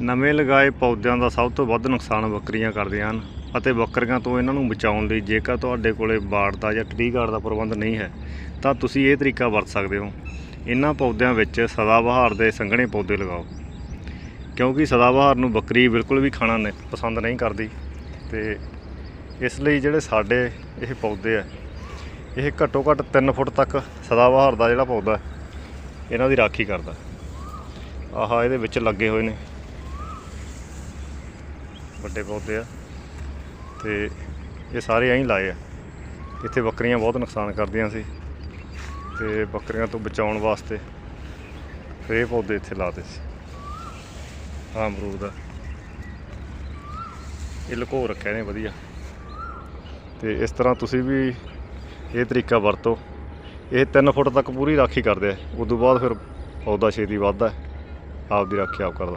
ਨਵੇਂ ਲਗਾਏ ਪੌਦਿਆਂ ਦਾ ਸਭ ਤੋਂ ਵੱਧ ਨੁਕਸਾਨ ਬੱਕਰੀਆਂ ਕਰਦੀਆਂ ਹਨ ਅਤੇ ਬੱਕਰੀਆਂ ਤੋਂ ਇਹਨਾਂ ਨੂੰ ਬਚਾਉਣ ਲਈ ਜੇਕਰ ਤੁਹਾਡੇ ਕੋਲੇ ਬਾੜ ਦਾ ਜਾਂ ਟ੍ਰੀ ਗਾਰਡ ਦਾ ਪ੍ਰਬੰਧ ਨਹੀਂ ਹੈ, ਤਾਂ ਤੁਸੀਂ ਇਹ ਤਰੀਕਾ ਵਰਤ ਸਕਦੇ ਹੋ। ਇਹਨਾਂ ਪੌਦਿਆਂ ਵਿੱਚ ਸਦਾਬਹਾਰ ਦੇ ਸੰਘਣੇ ਪੌਦੇ ਲਗਾਓ, ਕਿਉਂਕਿ ਸਦਾਬਹਾਰ ਨੂੰ ਬੱਕਰੀ ਬਿਲਕੁਲ ਵੀ ਖਾਣਾ ਨਹੀਂ, ਪਸੰਦ ਨਹੀਂ ਕਰਦੀ ਤੇ ਇਸ ਲਈ ਜਿਹੜੇ ਸਾਡੇ ਇਹ ਪੌਦੇ ਆ, ਇਹ ਘੱਟੋ ਘੱਟ 3 ਫੁੱਟ ਤੱਕ ਸਦਾਬਹਾਰ ਦਾ ਜਿਹੜਾ ਪੌਦਾ, ਇਹਨਾਂ ਦੀ ਰਾਖੀ ਕਰਦਾ। ਆਹਾ, ਇਹਦੇ ਵਿੱਚ ਲੱਗੇ ਹੋਏ ਨੇ। ਵੱਡੇ ਪੌਦੇ ਆ। ਤੇ ਇਹ ਸਾਰੇ ਐਂ ਲਾਏ ਆ। ਇੱਥੇ ਬੱਕਰੀਆਂ ਬਹੁਤ ਨੁਕਸਾਨ ਕਰਦੀਆਂ ਸੀ। ਤੇ ਬੱਕਰੀਆਂ ਤੋਂ ਬਚਾਉਣ ਵਾਸਤੇ ਫਿਰ ਇਹ ਪੌਦੇ ਇੱਥੇ ਲਾਤੇ ਸੀ। ਆਹ ਅਮਰੂਦ ਆ। ਇਹ ਲੁਕੋ ਰੱਖਿਆ ਨੇ ਵਧੀਆ। ਤੇ ਇਸ ਤਰ੍ਹਾਂ ਤੁਸੀਂ ਵੀ ਇਹ ਤਰੀਕਾ ਵਰਤੋ। ਇਹ 3 ਫੁੱਟ ਤੱਕ ਪੂਰੀ ਰਾਖੀ ਕਰਦੇ ਆ। ਉਸ ਤੋਂ ਬਾਅਦ ਫਿਰ ਪੌਦਾ ਛੇਤੀ ਵੱਧਦਾ ਹੈ। ਆਪਦੀ ਰਾਖੀ ਆਪ ਕਰਦਾ।